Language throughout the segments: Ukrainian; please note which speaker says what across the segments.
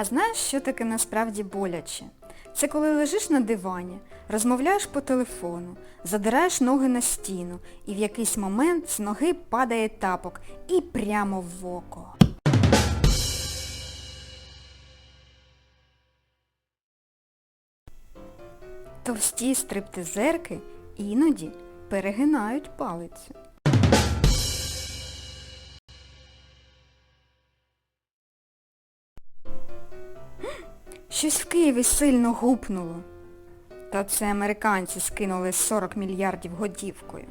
Speaker 1: А знаєш, що таке насправді боляче? Це коли лежиш на дивані, розмовляєш по телефону, задираєш ноги на стіну і в якийсь момент з ноги падає тапок і прямо в око. Товсті стриптизерки іноді перегинають палицю. Щось в Києві сильно гупнуло. Та це американці скинули 40 мільярдів готівкою.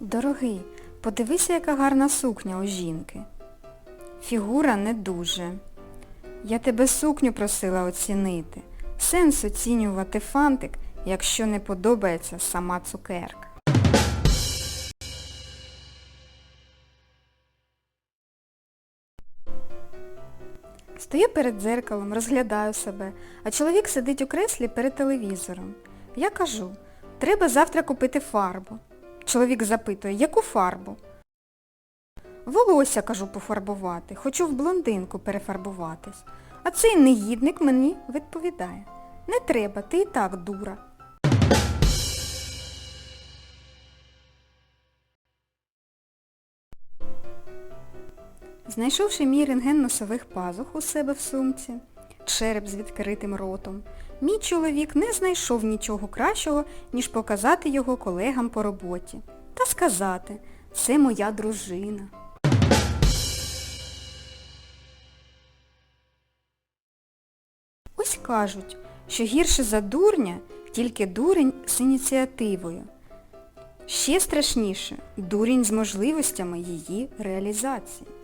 Speaker 1: Дорогий, подивися, яка гарна сукня у жінки. Фігура не дуже. Я тебе сукню просила оцінити. Сенс оцінювати фантик, якщо не подобається сама цукерка. Стою перед дзеркалом, розглядаю себе, а чоловік сидить у креслі перед телевізором. Я кажу, треба завтра купити фарбу. Чоловік запитує, яку фарбу? Волосся, кажу, пофарбувати, хочу в блондинку перефарбуватись. А цей негідник мені відповідає. Не треба, ти і так дура. Знайшовши мій рентген носових пазух у себе в сумці, череп з відкритим ротом, мій чоловік не знайшов нічого кращого, ніж показати його колегам по роботі. Та сказати, це моя дружина. Ось кажуть, що гірше за дурня тільки дурень з ініціативою. Ще страшніше дурень з можливостями її реалізації.